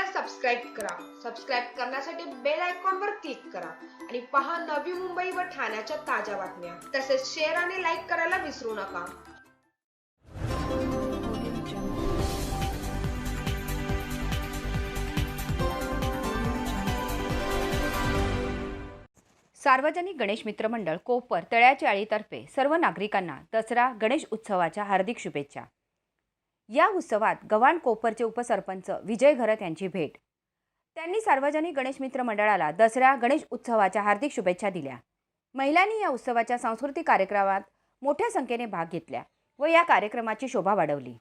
चॅनलला सबस्क्राईब करा. सबस्क्राईब करण्यासाठी बेल आयकॉनवर क्लिक करा आणि पहा नवी मुंबई व ठाण्याच्या ताज्या बातम्या. तसेच शेअर आणि लाईक करायला विसरू नका. सार्वजनिक गणेश मित्र मंडळ कोपर तळ्याच्या आळीतर्फे सर्व नागरिकांना दसरा गणेश उत्सवाच्या हार्दिक शुभेच्छा. या उत्सवात गव्हाण कोपरचे उपसरपंच विजय घरत यांची भेट. त्यांनी सार्वजनिक गणेश मित्र मंडळाला दसरा गणेश उत्सवाच्या हार्दिक शुभेच्छा दिल्या. महिलांनी या उत्सवाच्या सांस्कृतिक कार्यक्रमात मोठ्या संख्येने भाग घेतल्या व या कार्यक्रमाची शोभा वाढवली.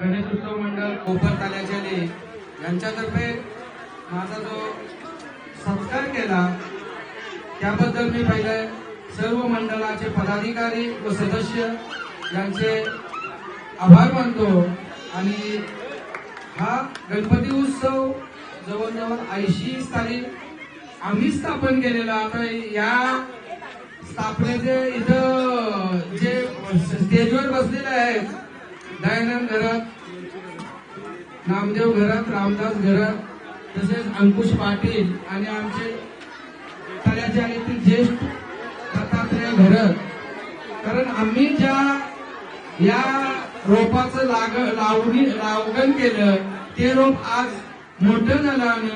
गणेश उत्सव मंडळ कोपर ताल्याचे यांच्यातर्फे माझा जो सत्कार केला त्याबद्दल मी पहिले सर्व मंडळाचे पदाधिकारी व सदस्य यांचे आभार मानतो. आणि हा गणपती उत्सव जवळजवळ ऐंशी साली आम्ही स्थापन केलेला. आता या स्थापनेचे इथं जे स्टेजवर बसलेले आहेत दयानंद घरात नामदेव घरात रामदास घरात तसेच अंकुश पाटील आणि आमचे तळ्याच्या येथील ज्येष्ठ दत्तात्रय घरत कारण आम्ही ज्या या रोपाचं लाग लावणी लावगण केलं ते रोप आज मोठं झालं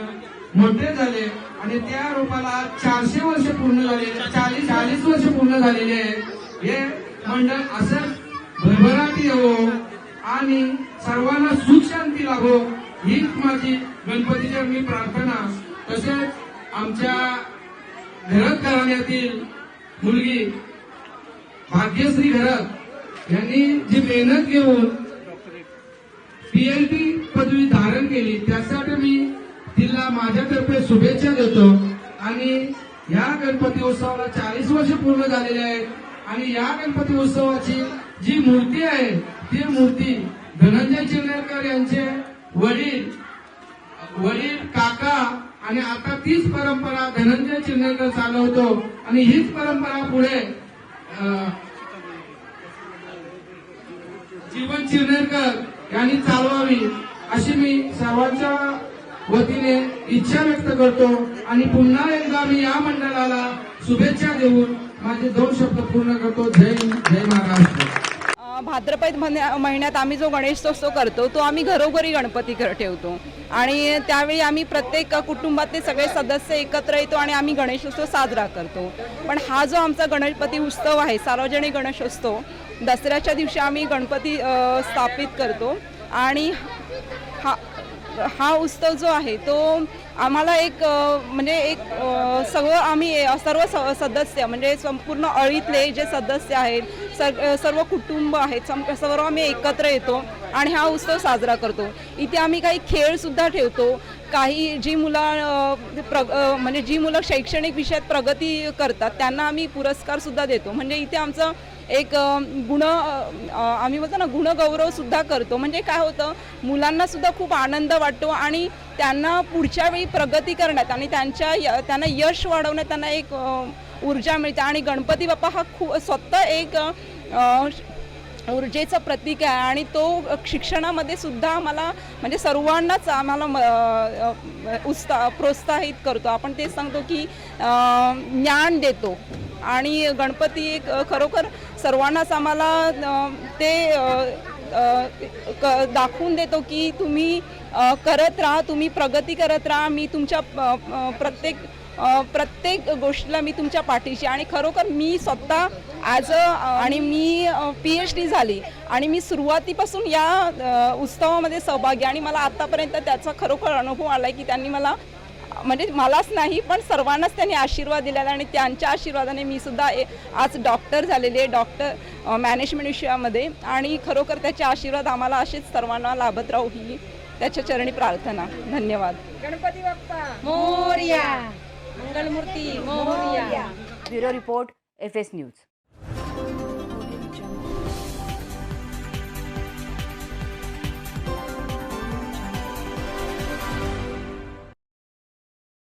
मोठे झाले आणि त्या रोपाला आज चारशे वर्ष पूर्ण झाले चाळीस चाळीस वर्ष पूर्ण झालेले आहेत हे मंडळ असं भरभराटी हो आणि सर्वांना सुख शांती लाभो हीच माझी गणपतीच्या मी प्रार्थना. तसेच आमच्या घरत घराण्यातील मुलगी भाग्यश्री घरत यांनी जी मेहनत घेऊन पीएलटी पदवी धारण केली त्यासाठी मी तिला माझ्यातर्फे शुभेच्छा देतो. आणि या गणपती उत्सवाला चाळीस वर्ष पूर्ण झालेले आहेत. आणि या गणपती उत्सवाची जी मूर्ती आहे ती मूर्ती धनंजय चिवनेरकर यांचे वडील वडील काका आणि आता तीच परंपरा धनंजय चिवनेरकर चालवतो. आणि हीच परंपरा पुढे जीवन चिवनेरकर यांनी चालवावी अशी मी सर्वांच्या वतीने इच्छा व्यक्त करतो. आणि पुन्हा एकदा मी या मंडळाला शुभेच्छा देऊन माझे दोन शब्द पूर्ण करतो. जय जय महाराष्ट्र. भाद्रपद महिन्या- महिन्यात आम्ही जो गणेशोत्सव करतो तो आम्ही घरोघरी गणपती ठेवतो. आणि त्यावेळी आम्ही प्रत्येक कुटुंबातले सगळे सदस्य एकत्र येतो आणि आम्ही गणेशोत्सव साजरा करतो. पण हा जो आमचा गणपती उत्सव आहे सार्वजनिक गणेशोत्सव दसऱ्याच्या दिवशी आम्ही गणपती स्थापित करतो. आणि हा हा उत्सव जो आहे तो आम्हाला एक म्हणजे एक सगळं आम्ही सर्व स- सदस्य म्हणजे संपूर्ण अळीतले जे सदस्य आहेत सग- सर्व कुटुंब आहेत सम- सर्व आम्ही एकत्र येतो आणि हा उत्सव साजरा करतो. इथे आम्ही काही खेळसुद्धा ठेवतो. काही जी मुलं प्र म्हणजे जी मुलं शैक्षणिक विषयात प्रगती करतात त्यांना आम्ही पुरस्कारसुद्धा देतो. म्हणजे इथे आमचं एक गुण आम्ही बोलतो ना गुणगौरवसुद्धा करतो. म्हणजे काय होतं मुलांनासुद्धा खूप आनंद वाटतो आणि त्यांना पुढच्या वेळी प्रगती करण्यात आणि त्यांच्या य- त्यांना यश वाढवण्यात त्यांना एक ऊर्जा मिळते आणि गणपती बाप्पा हा खूप स्वतः एक ऊर्जेचं प्रतीक आहे आणि तो शिक्षणामध्ये सुद्धा आम्हाला म्हणजे सर्वांनाच आम्हाला म- उत्सा प्रोत्साहित करतो. आपण ते सांगतो की ज्ञान देतो. आणि गणपती एक खरोखर सर्वांनाच आम्हाला ते क- दाखवून देतो की तुम्ही करत राहा तुम्ही प्रगती करत राहा. मी तुमच्या प्रत्येक प्रत्येक गोष्टीला मी तुमच्या पाठीशी आणि खरोखर मी स्वतः ॲज अ आणि मी पी एच डी झाली आणि मी सुरुवातीपासून या उत्सवामध्ये सहभागी आणि मला आत्तापर्यंत त्याचा खरोखर अनुभव आला आहे की त्यांनी मला म्हणजे मलाच नाही पण सर्वांनाच त्यांनी आशीर्वाद दिलेला आणि त्यांच्या आशीर्वादाने मी सुद्धा ए- आज डॉक्टर झालेली आहे डॉक्टर मॅनेजमेंट विषयामध्ये. आणि खरोखर त्याचे आशीर्वाद आम्हाला असेच सर्वांना लाभत राहू ही त्याच्या चरणी प्रार्थना. धन्यवाद. Mangalmurti Mohaniya bureau report F S news.